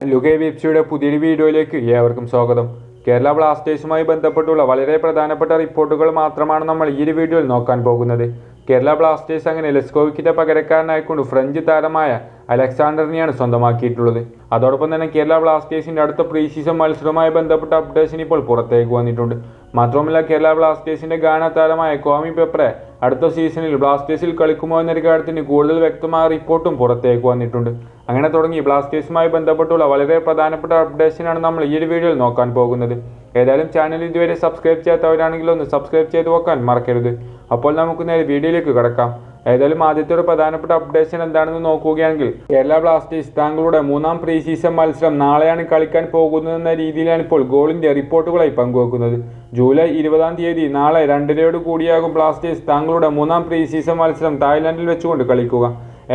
ലുകെ വിപ്സിയുടെ പുതിയൊരു വീഡിയോയിലേക്ക് ഏവർക്കും സ്വാഗതം. കേരള ബ്ലാസ്റ്റേഴ്സുമായി ബന്ധപ്പെട്ടുള്ള വളരെ പ്രധാനപ്പെട്ട റിപ്പോർട്ടുകൾ മാത്രമാണ് നമ്മൾ ഈ ഒരു വീഡിയോയിൽ നോക്കാൻ പോകുന്നത്. കേരള ബ്ലാസ്റ്റേഴ്സ് അങ്ങനെ ലെസ്കോവിക്കിന്റെ പകരക്കാരനായിക്കൊണ്ട് ഫ്രഞ്ച് താരമായ അലക്സാണ്ടറിനെയാണ് സ്വന്തമാക്കിയിട്ടുള്ളത്. അതോടൊപ്പം തന്നെ കേരള ബ്ലാസ്റ്റേഴ്സിന്റെ അടുത്ത പ്രീ സീസൺ മത്സരവുമായി ബന്ധപ്പെട്ട അപ്ഡേഷൻ ഇപ്പോൾ പുറത്തേക്ക് വന്നിട്ടുണ്ട്. മാത്രമല്ല കേരള ബ്ലാസ്റ്റേഴ്സിന്റെ ഗാന താരമായ കോമി പെപ്രെ അടുത്ത സീസണിൽ ബ്ലാസ്റ്റേഴ്സിൽ കളിക്കുമോ എന്നൊരു കാര്യത്തിന് കൂടുതൽ വ്യക്തമായ റിപ്പോർട്ടും പുറത്തേക്ക് വന്നിട്ടുണ്ട്. അങ്ങനെ തുടങ്ങി. ബ്ലാസ്റ്റേഴ്സുമായി ബന്ധപ്പെട്ടുള്ള വളരെ പ്രധാനപ്പെട്ട അപ്ഡേഷനാണ് നമ്മൾ ഈ ഒരു വീഡിയോയിൽ നോക്കാൻ പോകുന്നത്. ഏതായാലും ചാനൽ ഇതുവരെ സബ്സ്ക്രൈബ് ചെയ്യാത്തവരാണെങ്കിൽ ഒന്ന് സബ്സ്ക്രൈബ് ചെയ്ത് നോക്കാൻ മറക്കരുത്. അപ്പോൾ നമുക്ക് നേരെ വീഡിയോയിലേക്ക് കിടക്കാം. ഏതായാലും ആദ്യത്തെ ഒരു പ്രധാനപ്പെട്ട അപ്ഡേഷൻ എന്താണെന്ന് നോക്കുകയാണെങ്കിൽ കേരള ബ്ലാസ്റ്റേഴ്സ് താങ്കളുടെ മൂന്നാം പ്രീ സീസൺ മത്സരം നാളെയാണ് കളിക്കാൻ പോകുന്നതെന്ന രീതിയിലാണ് ഇപ്പോൾ ഗോളിന്റെ റിപ്പോർട്ടുകളായി പങ്കുവെക്കുന്നത്. ജൂലൈ ഇരുപതാം തീയതി നാളെ രണ്ടരയോട് കൂടിയാകും ബ്ലാസ്റ്റേഴ്സ് താങ്കളുടെ മൂന്നാം പ്രീ സീസൺ മത്സരം തായ്ലാന്റിൽ വെച്ചുകൊണ്ട് കളിക്കുക.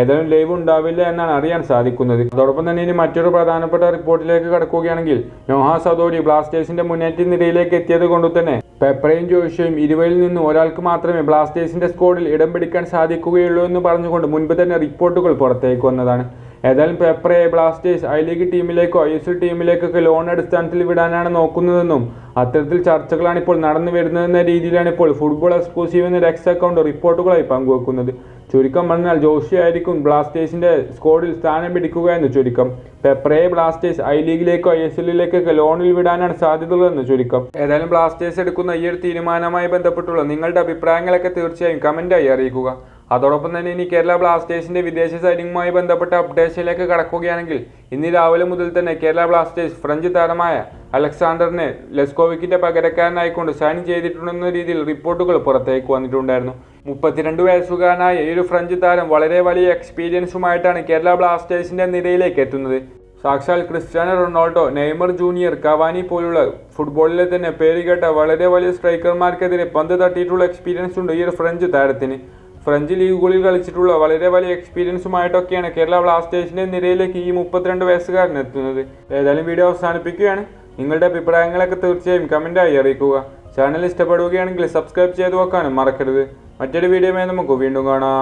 ഏതായാലും ലൈവ് ഉണ്ടാവില്ല എന്നാണ് അറിയാൻ സാധിക്കുന്നത്. അതോടൊപ്പം തന്നെ ഇനി മറ്റൊരു പ്രധാനപ്പെട്ട റിപ്പോർട്ടിലേക്ക് കടക്കുകയാണെങ്കിൽ നോഹ സദോരി ബ്ലാസ്റ്റേഴ്സിന്റെ മുന്നേറ്റ നിരയിലേക്ക് എത്തിയത് കൊണ്ട് തന്നെ പെപ്രയും ജോഷയും ഇരുവരിൽ നിന്ന് ഒരാൾക്ക് മാത്രമേ ബ്ലാസ്റ്റേഴ്സിന്റെ സ്കോഡിൽ ഇടം പിടിക്കാൻ സാധിക്കുകയുള്ളൂ എന്ന് പറഞ്ഞുകൊണ്ട് മുൻപ് തന്നെ റിപ്പോർട്ടുകൾ പുറത്തേക്ക് വന്നതാണ്. ഏതായാലും പെപ്രയെ ബ്ലാസ്റ്റേഴ്സ് ഐ ലീഗ് ടീമിലേക്കോ ഐ എസ് എൽ ടീമിലേക്കൊക്കെ ലോൺ അടിസ്ഥാനത്തിൽ വിടാനാണ് നോക്കുന്നതെന്നും അത്തരത്തിൽ ചർച്ചകളാണ് ഇപ്പോൾ നടന്നു വരുന്നതെന്ന രീതിയിലാണ് ഇപ്പോൾ ഫുട്ബോൾ എക്സ്ക്ലൂസീവ് എന്ന എക്സ് അക്കൗണ്ട് റിപ്പോർട്ടുകളായി പങ്കുവെക്കുന്നത്. ചുരുക്കം പറഞ്ഞാൽ ജോഷി ആയിരിക്കും ബ്ലാസ്റ്റേഴ്സിന്റെ സ്ക്വാഡിൽ സ്ഥാനം പിടിക്കുക എന്ന് ചുരുക്കം. പെപ്രയെ ബ്ലാസ്റ്റേഴ്സ് ഐ ലീഗിലേക്കോ ഐ എസ് എല്ലിലേക്കൊക്കെ ലോണിൽ വിടാനാണ് സാധ്യതയുള്ളതെന്ന് ചുരുക്കം. ഏതായാലും ബ്ലാസ്റ്റേഴ്സ് എടുക്കുന്ന ഈ ഒരു തീരുമാനവുമായി ബന്ധപ്പെട്ടുള്ള നിങ്ങളുടെ അഭിപ്രായങ്ങളൊക്കെ തീർച്ചയായും കമന്റായി അറിയിക്കുക. അതോടൊപ്പം തന്നെ ഇനി കേരള ബ്ലാസ്റ്റേഴ്സിന്റെ വിദേശ സൈന്യവുമായി ബന്ധപ്പെട്ട അപ്ഡേഷനിലേക്ക് കടക്കുകയാണെങ്കിൽ ഇന്ന് രാവിലെ മുതൽ തന്നെ കേരള ബ്ലാസ്റ്റേഴ്സ് ഫ്രഞ്ച് താരമായ അലക്സാണ്ടറിനെ ലെസ്കോവിക്കിന്റെ പകരക്കാരനായിക്കൊണ്ട് സൈൻ ചെയ്തിട്ടുണ്ടെന്ന രീതിയിൽ റിപ്പോർട്ടുകൾ പുറത്തേക്ക് വന്നിട്ടുണ്ടായിരുന്നു. മുപ്പത്തിരണ്ട് വയസ്സുകാരനായ ഈ ഒരു ഫ്രഞ്ച് താരം വളരെ വലിയ എക്സ്പീരിയൻസുമായിട്ടാണ് കേരള ബ്ലാസ്റ്റേഴ്സിന്റെ നിരയിലേക്ക് എത്തുന്നത്. സാക്ഷാൽ Cristiano Ronaldo Neymar junior Cavani പോലുള്ള ഫുട്ബോളിലെ തന്നെ പേരുകേട്ട വളരെ വലിയ സ്ട്രൈക്കർമാർക്കെതിരെ പന്ത് തട്ടിയിട്ടുള്ള എക്സ്പീരിയൻസ് ഉണ്ട് ഈ ഒരു ഫ്രഞ്ച് താരത്തിന്. ഫ്രഞ്ച് ലീഗുകളിൽ കളിച്ചിട്ടുള്ള വളരെ വലിയ എക്സ്പീരിയൻസുമായിട്ടൊക്കെയാണ് കേരള ബ്ലാസ്റ്റേഴ്സിന്റെ നിരയിലേക്ക് ഈ മുപ്പത്തിരണ്ട് വയസ്സുകാരൻ എത്തുന്നത്. ഏതായാലും വീഡിയോ അവസാനിപ്പിക്കുകയാണ്. നിങ്ങളുടെ അഭിപ്രായങ്ങളൊക്കെ തീർച്ചയായും കമന്റായി അറിയിക്കുക. ചാനൽ ഇഷ്ടപ്പെടുകയാണെങ്കിൽ സബ്സ്ക്രൈബ് ചെയ്ത് വെക്കാനും മറക്കരുത്. മറ്റൊരു വീഡിയോയുമായി നമുക്ക് വീണ്ടും കാണാം.